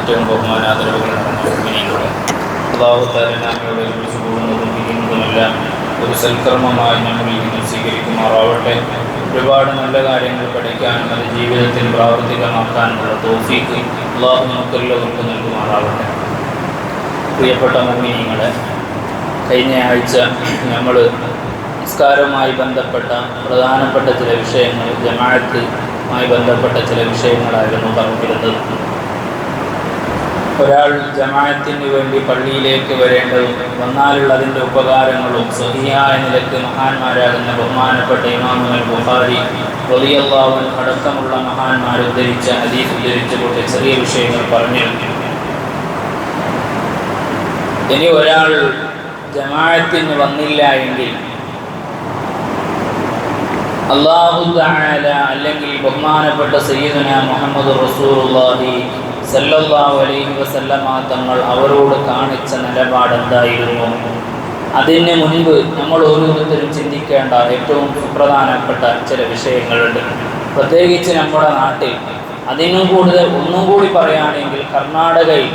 ഏറ്റവും പിരിയുന്നതുമെല്ലാം ഒരു സൽക്കർമ്മമായി നമ്മൾ ഇതിനെ സ്വീകരിക്കുമാറാവട്ടെ. ഒരുപാട് നല്ല കാര്യങ്ങൾ പഠിക്കാനും അത് ജീവിതത്തിൽ പ്രാവർത്തികമാക്കാനുമുള്ള തോഫീക്ക് അള്ളാഹു നമുക്കെല്ലാവർക്കും നൽകുമാറാവട്ടെ. പ്രിയപ്പെട്ട മുമ്മിനിങ്ങളെ കഴിഞ്ഞ ആഴ്ച നമ്മൾ നിസ്കാരവുമായി ബന്ധപ്പെട്ട പ്രധാനപ്പെട്ട ചില വിഷയങ്ങൾ ജമാഅത്തുമായി ബന്ധപ്പെട്ട ചില വിഷയങ്ങളായിരുന്നു പറഞ്ഞിരുന്നത്. ഒരാൾ ജമാഅത്തിന് വേണ്ടി പള്ളിയിലേക്ക് വരേണ്ടതും വന്നാലുള്ള അതിന്റെ ഉപകാരങ്ങളും സ്വഹിയായ നിലയ്ക്ക് മഹാന്മാരാകുന്ന ബഹുമാനപ്പെട്ട ഇമാമുൽ ബുഹാരി വലിയവൻ അടക്കമുള്ള മഹാന്മാർ ഉദ്ധരിച്ച ഹദീസ് ഉദ്ധരിച്ചുകൊണ്ട് ചെറിയ വിഷയങ്ങൾ പറഞ്ഞിരുന്നു. ഇനി ഒരാൾ ജമാഅത്തിന് വന്നില്ല എങ്കിൽ അള്ളാഹു തആല അല്ലെങ്കിൽ ബഹുമാനപ്പെട്ട സയ്യിദന മുഹമ്മദ് റസൂലുള്ളാഹി സല്ലല്ലാഹു അലൈഹി വസല്ലമ തങ്ങൾ അവരോട് കാണിച്ച നിലപാട് എന്തായിരുന്നു അതിന് മുൻപ് നമ്മൾ ഓരോരുത്തരും ചിന്തിക്കേണ്ട ഏറ്റവും സുപ്രധാനപ്പെട്ട ചില വിഷയങ്ങളുണ്ട്. പ്രത്യേകിച്ച് നമ്മുടെ നാട്ടിൽ അതിനും കൂടുതൽ ഒന്നും കൂടി പറയുകയാണെങ്കിൽ കർണാടകയിൽ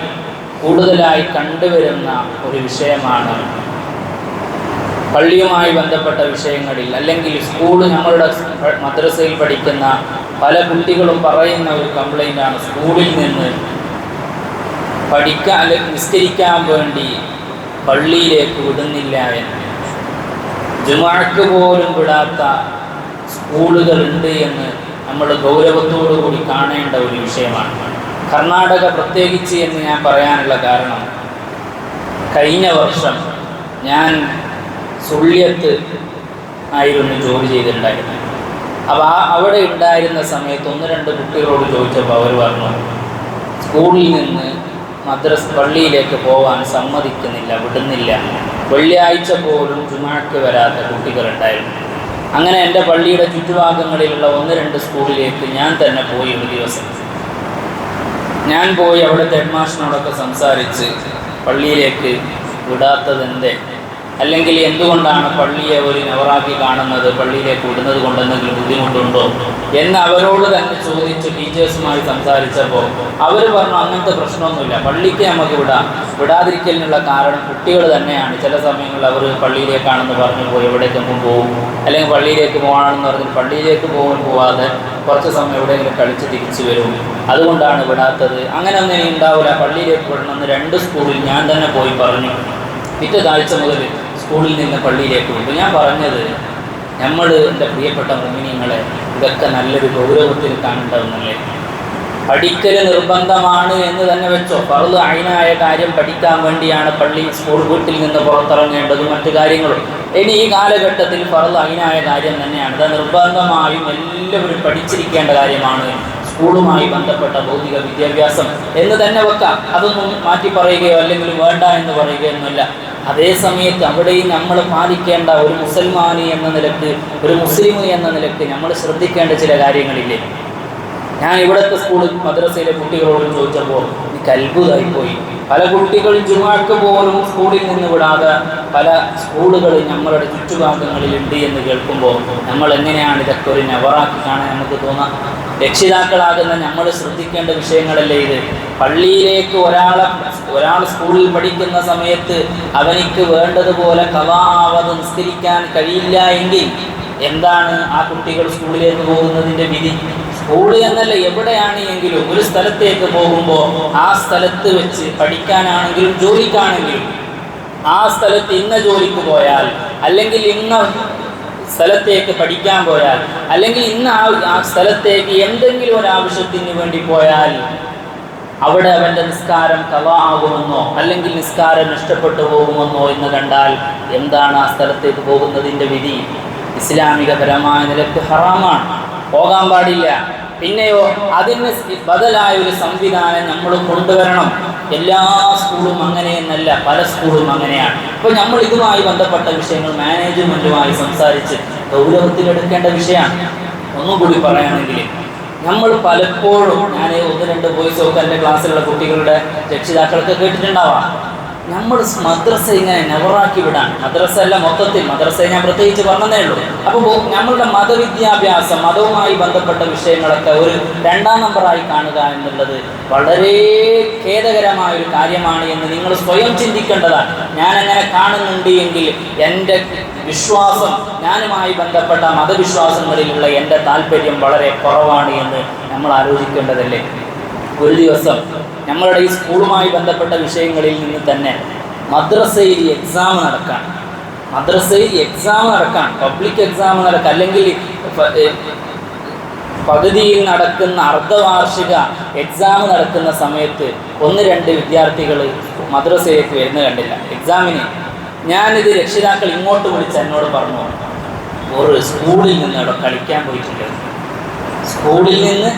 കൂടുതലായി കണ്ടുവരുന്ന ഒരു വിഷയമാണ് പള്ളിയുമായി ബന്ധപ്പെട്ട വിഷയങ്ങളിൽ അല്ലെങ്കിൽ സ്കൂൾ നമ്മളുടെ മദ്രസയിൽ പഠിക്കുന്ന പല കുട്ടികളും പറയുന്ന ഒരു കംപ്ലൈന്റാണ് സ്കൂളിൽ നിന്ന് പഠിക്കാൻ അല്ലെങ്കിൽ നിസ്കരിക്കാൻ വേണ്ടി പള്ളിയിലേക്ക് വിടുന്നില്ല എന്ന്. ജുമാക്ക് പോലും വിടാത്ത സ്കൂളുകളുണ്ട് എന്ന് നമ്മൾ ഗൗരവത്തോടു കൂടി കാണേണ്ട ഒരു വിഷയമാണ്. കർണാടക പ്രത്യേകിച്ച് എന്ന് ഞാൻ പറയാനുള്ള കാരണം കഴിഞ്ഞ വർഷം ഞാൻ സുള്ളിയത്ത് ആയിരുന്നു ജോലി ചെയ്തിട്ടുണ്ടായിരുന്നത്. അപ്പോൾ ആ അവിടെ ഉണ്ടായിരുന്ന സമയത്ത് ഒന്ന് രണ്ട് കുട്ടികളോട് ചോദിച്ചപ്പോൾ അവർ പറഞ്ഞു സ്കൂളിൽ നിന്ന് മദ്രസ് പള്ളിയിലേക്ക് പോകാൻ സമ്മതിക്കുന്നില്ല വിടുന്നില്ല. വെള്ളിയാഴ്ച പോലും ജുമാക്ക് വരാത്ത കുട്ടികളുണ്ടായിരുന്നു. അങ്ങനെ എന്റെ പള്ളിയുടെ ചുറ്റുഭാഗങ്ങളിലുള്ള ഒന്ന് രണ്ട് സ്കൂളിലേക്ക് ഞാൻ തന്നെ പോയി ഒരു ദിവസം. ഞാൻ പോയി അവിടുത്തെ ഹെഡ്മാസ്റ്ററിനോടൊക്കെ സംസാരിച്ച് പള്ളിയിലേക്ക് വിടാത്തതെന്തേ? അല്ലെങ്കിൽ എന്തുകൊണ്ടാണ് പള്ളിയെ ഒരു നവറാക്കി കാണുന്നത്? പള്ളിയിലേക്ക് വിടുന്നത് കൊണ്ട് എന്തെങ്കിലും ബുദ്ധിമുട്ടുണ്ടോ? എന്ന് അവരോട് തന്നെ ചോദിച്ച് ടീച്ചേഴ്സുമായി സംസാരിച്ചപ്പോൾ അവർ പറഞ്ഞു അങ്ങനത്തെ പ്രശ്നമൊന്നുമില്ല. പള്ളിക്ക് നമുക്ക് വിടാം. വിടാതിരിക്കലിനുള്ള കാരണം കുട്ടികൾ തന്നെയാണ്. ചില സമയങ്ങളിൽ അവർ പള്ളിയിലേക്കാണെന്ന് പറഞ്ഞു പോയി എവിടേക്കെങ്കിലും പോകും അല്ലെങ്കിൽ പള്ളിയിലേക്ക് പോകണമെന്ന് പറഞ്ഞ് പള്ളിയിലേക്ക് പോകാൻ പോവാതെ കുറച്ച് സമയം എവിടെയെങ്കിലും കളിച്ച് തിരിച്ചു വരും. അതുകൊണ്ടാണ് വിടാത്തത്. അങ്ങനെ ഒന്നും ഉണ്ടാവില്ല പള്ളിയിലേക്ക് വിടണമെന്ന് രണ്ട് സ്കൂളിൽ ഞാൻ തന്നെ പോയി പറഞ്ഞു. പിറ്റേ താഴ്ച മുതൽ സ്കൂളിൽ നിന്ന് പള്ളിയിലേക്ക് വിട്ടു. ഞാൻ പറഞ്ഞത് നമ്മൾ എന്റെ പ്രിയപ്പെട്ട മോമിനിയങ്ങളെ ഇതൊക്കെ നല്ലൊരു ഗൗരവത്തിൽ കാണേണ്ടതെന്നല്ലേ പഠിക്കൽ നിർബന്ധമാണ് എന്ന് തന്നെ വെച്ചോ. പറത് അയിനായ കാര്യം പഠിക്കാൻ വേണ്ടിയാണ് പള്ളി സ്കൂൾ വീട്ടിൽ നിന്ന് പുറത്തിറങ്ങേണ്ടതും മറ്റു കാര്യങ്ങളും. ഇനി ഈ കാലഘട്ടത്തിൽ പറത് അയിനായ കാര്യം തന്നെയാണ്. അത് നിർബന്ധമായും എല്ലാവരും പഠിച്ചിരിക്കേണ്ട കാര്യമാണ്. സ്കൂളുമായി ബന്ധപ്പെട്ട ഭൗതിക വിദ്യാഭ്യാസം എന്ന് തന്നെ വെക്കാം. അതൊന്നും മാറ്റി പറയുകയോ അല്ലെങ്കിൽ വേണ്ട എന്ന് പറയുകയോ ഒന്നുമില്ല അതേ സമയത്ത് അവിടെയും നമ്മൾ പാലിക്കേണ്ട ഒരു മുസൽമാനി എന്ന നിലയ്ക്ക് ഒരു മുസ്ലിം എന്ന നിലയ്ക്ക് നമ്മൾ ശ്രദ്ധിക്കേണ്ട ചില കാര്യങ്ങളില്ലേ? ഞാൻ ഇവിടുത്തെ സ്കൂളിൽ മദ്രസയിലെ കുട്ടികളോട് ചോദിച്ചപ്പോൾ എനിക്ക് അത്ഭുതമായി പോയി. പല കുട്ടികളും ജുമാക്ക് പോലും സ്കൂളിൽ നിന്ന് വിടാതെ പല സ്കൂളുകൾ നമ്മളുടെ ചുറ്റുഭാഗങ്ങളിലുണ്ട് എന്ന് കേൾക്കുമ്പോൾ നമ്മൾ എങ്ങനെയാണ് ഇതൊക്കെ ഒരു നെവറാക്കി കാണാൻ നമുക്ക് തോന്നാം? രക്ഷിതാക്കളാകുന്ന നമ്മൾ ശ്രദ്ധിക്കേണ്ട വിഷയങ്ങളല്ലേ ഇത്? പള്ളിയിലേക്ക് ഒരാളെ ഒരാൾ സ്കൂളിൽ പഠിക്കുന്ന സമയത്ത് അവനിക്ക് വേണ്ടതുപോലെ കലാവത് നിസ്കരിക്കാൻ കഴിയില്ല എങ്കിൽ എന്താണ് ആ കുട്ടികൾ സ്കൂളിലേക്ക് പോകുന്നതിന്റെ വിധി? സ്കൂൾ എന്നല്ല എവിടെയാണ് എങ്കിലും ഒരു സ്ഥലത്തേക്ക് പോകുമ്പോൾ ആ സ്ഥലത്ത് വെച്ച് പഠിക്കാനാണെങ്കിലും ജോലിക്കാണെങ്കിലും ആ സ്ഥലത്ത് ഇന്ന ജോലിക്ക് പോയാൽ അല്ലെങ്കിൽ ഇന്ന സ്ഥലത്തേക്ക് പഠിക്കാൻ പോയാൽ അല്ലെങ്കിൽ ഇന്ന് ആ സ്ഥലത്തേക്ക് എന്തെങ്കിലും ഒരു ആവശ്യത്തിന് വേണ്ടി പോയാൽ അവിടെ അവന്റെ നിസ്കാരം കവ ആകുമെന്നോ അല്ലെങ്കിൽ നിസ്കാരം നഷ്ടപ്പെട്ടു പോകുമെന്നോ എന്ന് കണ്ടാൽ എന്താണ് ആ സ്ഥലത്തേക്ക് പോകുന്നതിന്റെ വിധി? ഇസ്ലാമികപരമായ നിലയ്ക്ക് ഹറാമാണ്. പോകാൻ പാടില്ല. പിന്നെയോ അതിന് ബദലായ ഒരു സംവിധാനം നമ്മൾ കൊണ്ടുവരണം. എല്ലാ സ്കൂളും അങ്ങനെയെന്നല്ല പല സ്കൂളും അങ്ങനെയാണ്. അപ്പോൾ നമ്മൾ ഇതുമായി ബന്ധപ്പെട്ട വിഷയങ്ങൾ മാനേജ്മെന്റുമായി സംസാരിച്ച് ഗൗരവത്തിലെടുക്കേണ്ട വിഷയമാണ്. ഒന്നും കൂടി പറയുകയാണെങ്കിൽ നമ്മൾ പലപ്പോഴും ഞാൻ ഒന്ന് രണ്ട് വോയിസ് ഒക്കെ എന്റെ ക്ലാസ്സിലുള്ള കുട്ടികളുടെ രക്ഷിതാക്കളൊക്കെ കേട്ടിട്ടുണ്ടാവാം. നമ്മൾ മദ്രസ ഇങ്ങനെ നെവറാക്കി വിടാൻ. മദ്രസ അല്ല മൊത്തത്തിൽ. മദ്രസ ഞാൻ പ്രത്യേകിച്ച് പറഞ്ഞതേ ഉള്ളൂ. അപ്പോൾ നമ്മളുടെ മതവിദ്യാഭ്യാസം മതവുമായി ബന്ധപ്പെട്ട വിഷയങ്ങളൊക്കെ ഒരു രണ്ടാം നമ്പറായി കാണുക എന്നുള്ളത് വളരെ ഖേദകരമായ ഒരു കാര്യമാണ് എന്ന് നിങ്ങൾ സ്വയം ചിന്തിക്കേണ്ടതാണ്. ഞാൻ അങ്ങനെ കാണുന്നുണ്ട് എങ്കിൽ എന്റെ വിശ്വാസം ഞാനുമായി ബന്ധപ്പെട്ട മതവിശ്വാസങ്ങളിലുള്ള എന്റെ താല്പര്യം വളരെ കുറവാണ് എന്ന് നമ്മൾ ആലോചിക്കേണ്ടതല്ലേ? ഒരു ദിവസം ഞങ്ങളുടെ ഈ സ്കൂളുമായി ബന്ധപ്പെട്ട വിഷയങ്ങളിൽ നിന്ന് തന്നെ മദ്രസയിൽ എക്സാം നടക്കാൻ മദ്രസയിൽ എക്സാം നടക്കാൻ പബ്ലിക് എക്സാം നടക്കുക അല്ലെങ്കിൽ പകുതിയിൽ നടക്കുന്ന അർദ്ധവാർഷിക എക്സാം നടക്കുന്ന സമയത്ത് ഒന്ന് രണ്ട് വിദ്യാർത്ഥികൾ മദ്രസയിലേക്ക് വരുന്ന കണ്ടില്ല. എക്സാമിന് ഞാനിത് രക്ഷിതാക്കൾ ഇങ്ങോട്ട് വിളിച്ച് എന്നോട് പറഞ്ഞു ഒരു സ്കൂളിൽ നിന്ന് അവിടെ കളിക്കാൻ പോയിട്ടുണ്ട്. സ്കൂളിൽ നിന്ന്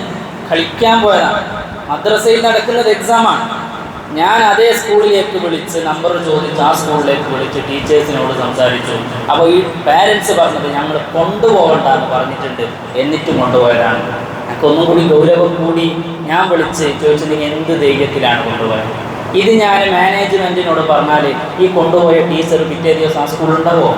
കളിക്കാൻ പോയതാണ്. മദ്രസയിൽ നടക്കുന്നത് എക്സാമാണ് ഞാൻ അതേ സ്കൂളിലേക്ക് വിളിച്ച് നമ്പർ ചോദിച്ച് ആ സ്കൂളിലേക്ക് വിളിച്ച് ടീച്ചേഴ്സിനോട് സംസാരിച്ചു. അപ്പോൾ ഈ പാരൻസ് പറഞ്ഞത് ഞങ്ങൾ കൊണ്ടുപോകണ്ട എന്ന് പറഞ്ഞിട്ടുണ്ട്. എന്നിട്ടും കൊണ്ടുപോയതാണ്. ഒന്നും കൂടി ഗൗരവം കൂടി ഞാൻ വിളിച്ച് ചോദിച്ചത് നിങ്ങൾ എന്ത് ധൈര്യത്തിലാണ് കൊണ്ടുപോയത്? ഇത് ഞാൻ മാനേജ്മെന്റിനോട് പറഞ്ഞാൽ ഈ കൊണ്ടുപോയ ടീച്ചർ പിറ്റേ ദിവസം ആ സ്കൂളുണ്ടാവോ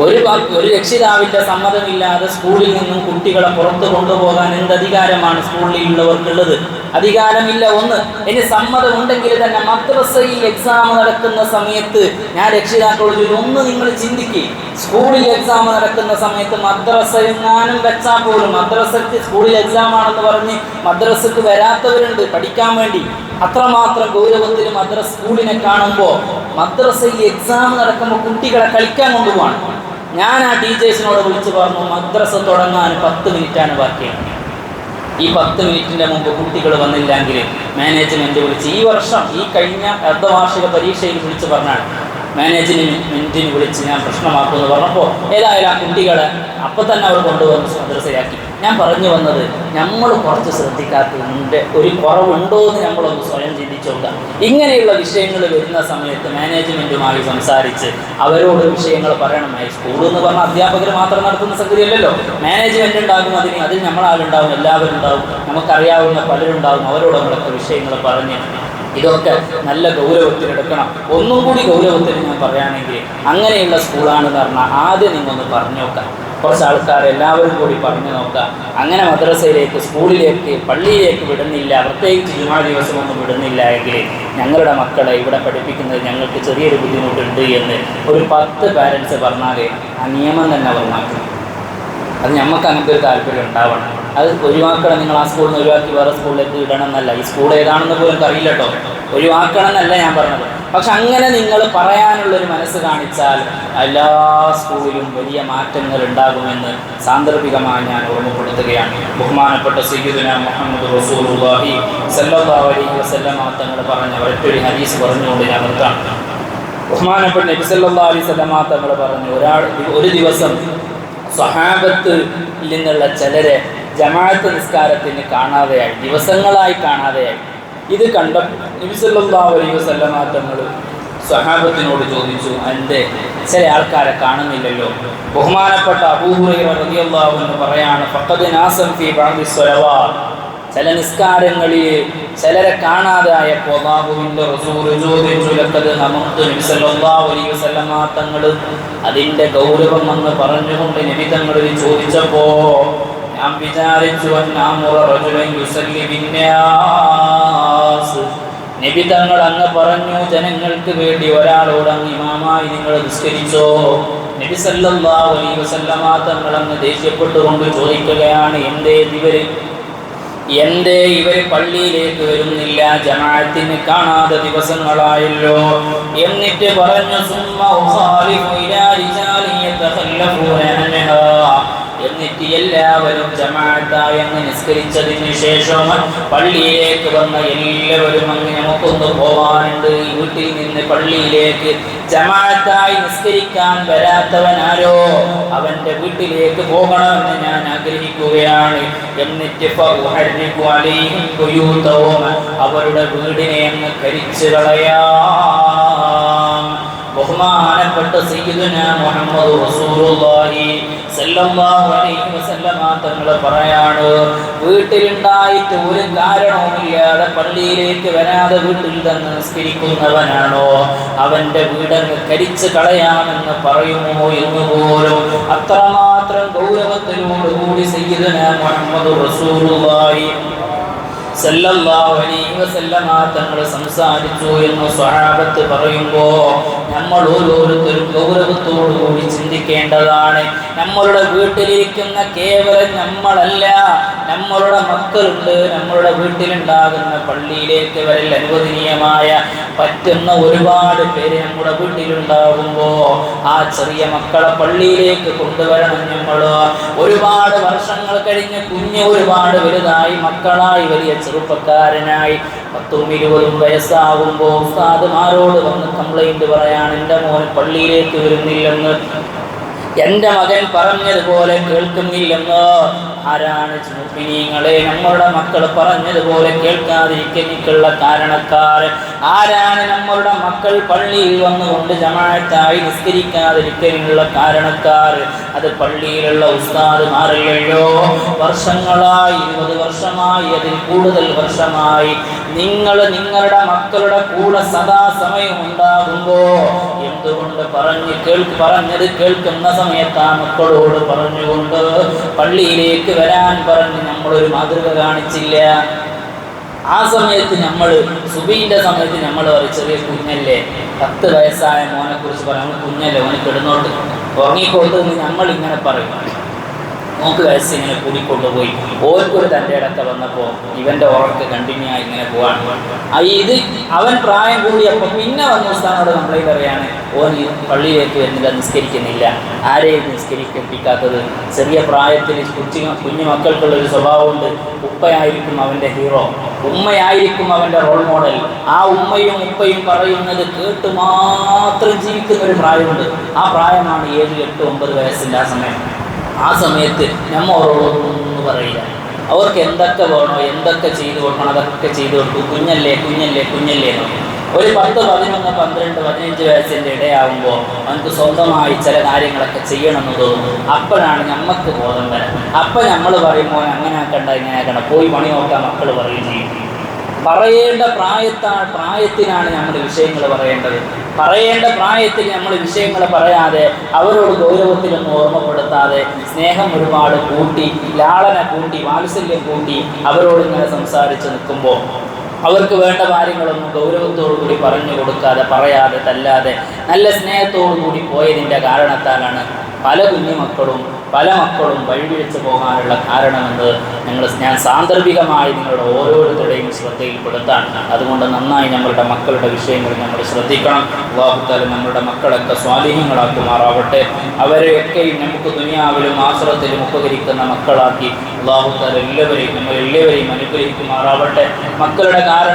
ഒരു ഒരു രക്ഷിതാവിന്റെ സമ്മതമില്ലാതെ സ്കൂളിൽ നിന്നും കുട്ടികളെ പുറത്തു കൊണ്ടുപോകാൻ എന്ത് അധികാരമാണ് സ്കൂളിലുള്ളവർക്കുള്ളത്? അധികാരമില്ല ഒന്ന്. ഇനി സമ്മതമുണ്ടെങ്കിൽ തന്നെ മദ്രസയിൽ എക്സാം നടക്കുന്ന സമയത്ത് ഞാൻ രക്ഷിതാക്കളോട് ചോദിച്ചു ഒന്ന് നിങ്ങൾ ചിന്തിക്കുക സ്കൂളിൽ എക്സാം നടക്കുന്ന സമയത്ത് മദ്രസ എങ്ങാനും വെച്ചാൽ പോലും മദ്രസക്ക് സ്കൂളിൽ എക്സാം ആണെന്ന് പറഞ്ഞ് മദ്രസക്ക് വരാത്തവരുണ്ട് പഠിക്കാൻ വേണ്ടി. അത്രമാത്രം ഗൗരവത്തിൽ മദ്രസ സ്കൂളിനെ കാണുമ്പോൾ മദ്രസയിൽ എക്സാം നടക്കുമ്പോൾ കുട്ടികളെ കളിക്കാൻ കൊണ്ടുപോവാണ്. ഞാൻ ആ ടീച്ചേഴ്സിനോട് വിളിച്ച് പറഞ്ഞു മദ്രസ തുടങ്ങാൻ പത്ത് മിനിറ്റാണ് ബാക്കിയാണ് ഈ പത്ത് മിനിറ്റിന്റെ മുമ്പ് കുട്ടികൾ വന്നില്ലെങ്കിൽ മാനേജ്മെന്റ് വിളിച്ച് ഈ വർഷം ഈ കഴിഞ്ഞ അർദ്ധവാർഷിക പരീക്ഷയിൽ വിളിച്ച് പറഞ്ഞാണ്. മാനേജ്മെന്റിന് വിളിച്ച് ഞാൻ പ്രശ്നമാക്കുമെന്ന് പറഞ്ഞപ്പോൾ ഏതായാലും ആ കുട്ടികളെ അപ്പം തന്നെ അവർ കൊണ്ടുവന്ന് മദ്രസയാക്കി ഞാൻ പറഞ്ഞു വന്നത് നമ്മൾ കുറച്ച് ശ്രദ്ധിക്കാത്തതിന്റെ ഒരു കുറവുണ്ടോ എന്ന് നമ്മളൊന്ന് സ്വയം ചിന്തിച്ചു നോക്കാം ഇങ്ങനെയുള്ള വിഷയങ്ങൾ വരുന്ന സമയത്ത് മാനേജ്മെന്റുമായി സംസാരിച്ച് അവരോട് വിഷയങ്ങൾ പറയണമായി സ്കൂൾ എന്ന് പറഞ്ഞാൽ അധ്യാപകർ മാത്രം നടത്തുന്ന സംഗതിയല്ലല്ലോ മാനേജ്മെന്റ് ഉണ്ടാകും അതിന് അതിൽ നമ്മളാളുണ്ടാവും എല്ലാവരും ഉണ്ടാവും. നമുക്കറിയാവുന്ന പലരുണ്ടാവും അവരോട് നമ്മളൊക്കെ വിഷയങ്ങൾ പറഞ്ഞ് ഇതൊക്കെ നല്ല ഗൗരവത്തിലെടുക്കണം ഒന്നും കൂടി ഗൗരവത്തിൽ ഞാൻ പറയുകയാണെങ്കിൽ അങ്ങനെയുള്ള സ്കൂളാണെന്ന് പറഞ്ഞാൽ ആദ്യം നിങ്ങൊന്ന് പറഞ്ഞു നോക്കാം കുറച്ച് ആൾക്കാർ എല്ലാവരും കൂടി പറഞ്ഞു നോക്കുക. അങ്ങനെ മദ്രസയിലേക്ക് സ്കൂളിലേക്ക് പള്ളിയിലേക്ക് വിടുന്നില്ല. പ്രത്യേകിച്ച് ജുമാ ദിവസമൊന്നും വിടുന്നില്ല എങ്കിൽ ഞങ്ങളുടെ മക്കളെ ഇവിടെ പഠിപ്പിക്കുന്നത് ഞങ്ങൾക്ക് ചെറിയൊരു ബുദ്ധിമുട്ടുണ്ട് എന്ന് ഒരു പത്ത് പാരൻസ് പറഞ്ഞാൽ ആ നിയമം തന്നെ അവർ മാറ്റും. അത് ഞമ്മക്ക് അങ്ങനത്തെ ഒരു താല്പര്യം ഉണ്ടാവണം. അത് ഒഴിവാക്കണം നിങ്ങൾ ആ സ്കൂളിൽ നിന്ന് ഒഴിവാക്കി വേറെ സ്കൂളിലേക്ക് ഇടണം എന്നല്ല ഈ സ്കൂൾ ഏതാണെന്ന് പോലും അറിയില്ല കേട്ടോ. ഒഴിവാക്കണം എന്നല്ല ഞാൻ പറഞ്ഞത്. പക്ഷെ അങ്ങനെ നിങ്ങൾ പറയാനുള്ളൊരു മനസ്സ് കാണിച്ചാൽ എല്ലാ സ്കൂളിലും വലിയ മാറ്റങ്ങൾ ഉണ്ടാകുമെന്ന് സാന്ദർഭികമായി ഞാൻ ഓർമ്മപ്പെടുത്തുകയാണ്. ബഹുമാനപ്പെട്ട സയ്യിദുന മുഹമ്മദ് റസൂലുള്ളാഹി സല്ലല്ലാഹു അലൈഹി തങ്ങൾ പറഞ്ഞ ഒരൊറ്റൊരു ഹദീസ് പറഞ്ഞുകൊണ്ട് ഞാൻ നിർത്താം. ബഹുമാനപ്പെട്ട നബി സല്ലല്ലാഹു അലൈഹി തങ്ങൾ പറഞ്ഞു ഒരാൾ ഒരു ദിവസം സ്വഹാബത്ത് നിന്നുള്ള ചിലരെ ജമാഅത്ത് നിസ്കാരത്തിന് കാണാതെയായി ദിവസങ്ങളായി കാണാതെയായി. ഇത് കണ്ട നബി സല്ലല്ലാഹു അലൈഹി വസല്ലമ തങ്ങൾ സ്വഹാബത്തിനോട് ചോദിച്ചു എന്റെ ചില ആൾക്കാരെ കാണുന്നില്ലല്ലോ? ബഹുമാനപ്പെട്ട അബൂഹുറൈറ റളിയല്ലാഹു അൻഹു പറയാണ് ചില നിസ്കാരങ്ങളിൽ ചിലരെ കാണാതായപ്പോൾ ചോദിച്ചു ലക്കത് നമുക്ക് അതിന്റെ ഗൗരവം എന്ന് പറഞ്ഞുകൊണ്ട് നിമിതങ്ങളിൽ ചോദിച്ചപ്പോ ഞാൻ വിചാരിച്ചു റജുലൻ നബി തങ്ങൾ അങ്ങ് പറഞ്ഞു ജനങ്ങൾക്ക് വേണ്ടി ഒരാളോട് അങ്ങ് ഇമാമായി നിങ്ങൾ നിസ്കരിച്ചോ. നബി സല്ലല്ലാഹു അലൈഹി വസല്ലമ തങ്ങൾ അങ്ങ് ദേഷ്യപ്പെട്ടുകൊണ്ട് ചോദിക്കുകയാണ് എന്റെ ഇവർ? എന്റെ ഇവർ പള്ളിയിലേക്ക് വരുന്നില്ല? ജമാഅത്തിന് കാണാതെ ദിവസങ്ങളായല്ലോ. എന്നിട്ട് പറഞ്ഞു സുമ്മ എന്നിട്ട് എല്ലാവരും ജമാഅത്തായി അങ്ങ് നിസ്കരിച്ചതിന് ശേഷം പള്ളിയിലേക്ക് വന്ന എല്ലാവരും അങ്ങ് നമുക്കൊന്ന് പോവാനുണ്ട് വീട്ടിൽ നിന്ന് പള്ളിയിലേക്ക് ജമാഅത്തായി നിസ്കരിക്കാൻ വരാത്തവനാരോ അവന്റെ വീട്ടിലേക്ക് പോകണമെന്ന് ഞാൻ ആഗ്രഹിക്കുകയാണ്. എന്നിട്ട് അവരുടെ വീടിനെ അങ്ങ് കരിച്ചു കളയാം. ബഹുമാനപ്പെട്ട സയ്യിദുന മുഹമ്മദ് റസൂലുള്ളാഹി സല്ലല്ലാഹു അലൈഹി വസല്ലമ തങ്ങൾ പറയാണ് വീട്ടിലുണ്ടായിട്ട് ഒരു കാരണവുമില്ലാതെ പള്ളിയിലേക്ക് വരാതെ വീട്ടിൽ തന്നെ നിസ്കരിക്കുന്നവനാണോ? അവന്റെ വീടങ്ങ് കരിച്ചു കളയാമെന്ന് പറയുമോ എന്ന് പോലും അത്രമാത്രം ഗൗരവത്തിനോടുകൂടി സയ്യിദുന മുഹമ്മദ് റസൂലുള്ളാഹി സംസാരിച്ചു എന്ന് സ്വഹാബത്ത് പറയുമ്പോ നമ്മൾ ഓരോരുത്തരും ഗൗരവത്തോടു കൂടി ചിന്തിക്കേണ്ടതാണ്. നമ്മളുടെ വീട്ടിലിരിക്കുന്ന കേവലം നമ്മളല്ല. നമ്മളുടെ മക്കളുണ്ട്. നമ്മളുടെ വീട്ടിലുണ്ടാകുന്ന പള്ളിയിലേക്ക് വരൽ അനുവദനീയമായ പറ്റുന്ന ഒരുപാട് പേര് നമ്മുടെ വീട്ടിലുണ്ടാകുമ്പോൾ ആ ചെറിയ മക്കളെ പള്ളിയിലേക്ക് കൊണ്ടുവരണം നമ്മൾ ഒരുപാട് വർഷങ്ങൾ കഴിഞ്ഞ് കുഞ്ഞ് ഒരുപാട് വലുതായി മക്കളായി വലിയ ചെറുപ്പക്കാരനായി. പത്തും ഇരുപതും വയസ്സാകുമ്പോൾ ഉസ്താദുമാരോട് വന്ന് കംപ്ലൈന്റ് പറയാൻ എന്റെ മോൻ പള്ളിയിലേക്ക് വരുന്നില്ലെന്ന് എന്റെ മകൻ പറഞ്ഞതുപോലെ കേൾക്കുന്നില്ലെന്ന്? ആരാണ് മുഅ്മിനീങ്ങളെ നമ്മളുടെ മക്കൾ പറഞ്ഞതുപോലെ കേൾക്കാതിരിക്കുള്ള കാരണക്കാർ ആരാണ് നമ്മളുടെ മക്കൾ പള്ളിയിൽ വന്നുകൊണ്ട് ജമാഅത്തായി നിസ്കരിക്കാതിരിക്കാനുള്ള കാരണക്കാർ അത് പള്ളിയിലുള്ള ഉസ്താദുമാരല്ലോ വർഷങ്ങളായി ഇരുപത് വർഷമായി അതിൽ കൂടുതൽ വർഷമായി. നിങ്ങൾ നിങ്ങളുടെ മക്കളുടെ കൂടെ സദാസമയം ഉണ്ടാകുമ്പോ എന്തുകൊണ്ട് പറഞ്ഞ് കേൾക്ക് പറഞ്ഞത് കേൾക്കുന്ന സമയത്ത് ആ മക്കളോട് പറഞ്ഞുകൊണ്ട് പള്ളിയിലേക്ക് വരാൻ പറഞ്ഞ് നമ്മളൊരു മാതൃക കാണിച്ചില്ല? ആ സമയത്ത് നമ്മൾ സുബീന്റെ സമയത്ത് നമ്മൾ ഒരു ചെറിയ കുഞ്ഞല്ലേ പത്ത് വയസ്സായ മോനെ കുറിച്ച് പറയാം കുഞ്ഞല്ലേ മോനെ കിടന്നോട്ട് ഉറങ്ങിക്കോട്ട് നമ്മൾ ഇങ്ങനെ പറയും. നോക്ക് വയസ്സ് ഇങ്ങനെ കൂടിക്കൊണ്ടുപോയി. ഓർക്കൊരു തന്റെ ഇടക്ക വന്നപ്പോൾ ഇവന്റെ ഓർക്ക് കണ്ടിന്യൂ ആയി ഇങ്ങനെ പോവാണ്. ഇത് അവൻ പ്രായം കൂടിയപ്പോൾ പിന്നെ വന്ന ഉസ്താനോട് കംപ്ലൈന്റ് പറയാണ് ഓൻ പള്ളിയിലേക്ക് വരുന്നില്ല നിസ്കരിക്കുന്നില്ല. ആരെയും നിസ്കരിപ്പിക്കാത്തത് ചെറിയ പ്രായത്തിൽ കുഞ്ഞു കുഞ്ഞു മക്കൾക്കുള്ള ഒരു സ്വഭാവമുണ്ട്. ഉപ്പയായിരിക്കും അവന്റെ ഹീറോ ഉമ്മയായിരിക്കും അവന്റെ റോൾ മോഡൽ ആ ഉമ്മയും ഉപ്പയും പറയുന്നത് കേട്ട് മാത്രം ജീവിക്കുന്ന ഒരു പ്രായമുണ്ട്. ആ പ്രായമാണ് ഏഴ് എട്ട് ഒമ്പത് വയസ്സിന്റെ ആ സമയം. ആ സമയത്ത് നമ്മ ഓരോന്ന് പറയില്ല. അവർക്ക് എന്തൊക്കെ വേണോ എന്തൊക്കെ ചെയ്തു കൊടുക്കണം അതൊക്കെ ചെയ്തു കൊടുക്കും കുഞ്ഞല്ലേ കുഞ്ഞല്ലേ കുഞ്ഞല്ലേ ഒരു പത്ത് പതിനൊന്ന് പന്ത്രണ്ട് പതിനഞ്ച് വയസ്സിന്റെ ഇടയാകുമ്പോൾ നമുക്ക് സ്വന്തമായി ചില കാര്യങ്ങളൊക്കെ ചെയ്യണമെന്ന് തോന്നുന്നു അപ്പോഴാണ് നമുക്ക് ബോധം വരാം അപ്പം നമ്മൾ പറയുമ്പോൾ അങ്ങനെ ആക്കണ്ട ഇങ്ങനെ ആക്കണ്ട. പോയി പണി നോക്കാൻ മക്കൾ പറയും ചെയ്യും. പറയേണ്ട പ്രായത്താ പ്രായത്തിനാണ് നമ്മൾ വിഷയങ്ങൾ പറയേണ്ടത്. പറയേണ്ട പ്രായത്തിൽ നമ്മൾ വിഷയങ്ങൾ പറയാതെ അവരോട് ഗൗരവത്തിലൊന്നും ഓർമ്മപ്പെടുത്താതെ സ്നേഹം ഒരുപാട് കൂട്ടി ലാളന കൂട്ടി വാത്സല്യം കൂട്ടി അവരോട് ഇങ്ങനെ സംസാരിച്ച് നിൽക്കുമ്പോൾ അവർക്ക് വേണ്ട കാര്യങ്ങളൊന്നും ഗൗരവത്തോടു കൂടി പറഞ്ഞു കൊടുക്കാതെ പറയാതെ തല്ലാതെ നല്ല സ്നേഹത്തോടു കൂടി പോയതിന്റെ കാരണത്താലാണ് പല കുഞ്ഞുമക്കളും പല മക്കളും വഴിപിഴച്ചു പോകാനുള്ള കാരണമെന്ന് ഞങ്ങൾ ഞാൻ സാന്ദർഭികമായി നിങ്ങളുടെ ഓരോരുത്തരുടെയും ശ്രദ്ധയിൽപ്പെടുത്താൻ അതുകൊണ്ട് നന്നായി ഞങ്ങളുടെ മക്കളുടെ വിഷയങ്ങൾ നമ്മൾ ശ്രദ്ധിക്കണം. അള്ളാഹുത്താലും നമ്മുടെ മക്കളൊക്കെ സ്വാധീനങ്ങളാക്കുമാറാവട്ടെ. അവരെയൊക്കെയും നമുക്ക് ദുനിയാവിലും ആശ്രത്തിലും ഉപകരിക്കുന്ന മക്കളാക്കി അള്ളാഹുത്താൽ എല്ലാവരെയും നമ്മൾ എല്ലാവരെയും അനുഗ്രഹിക്കുമാറാവട്ടെ. മക്കളുടെ കാരണം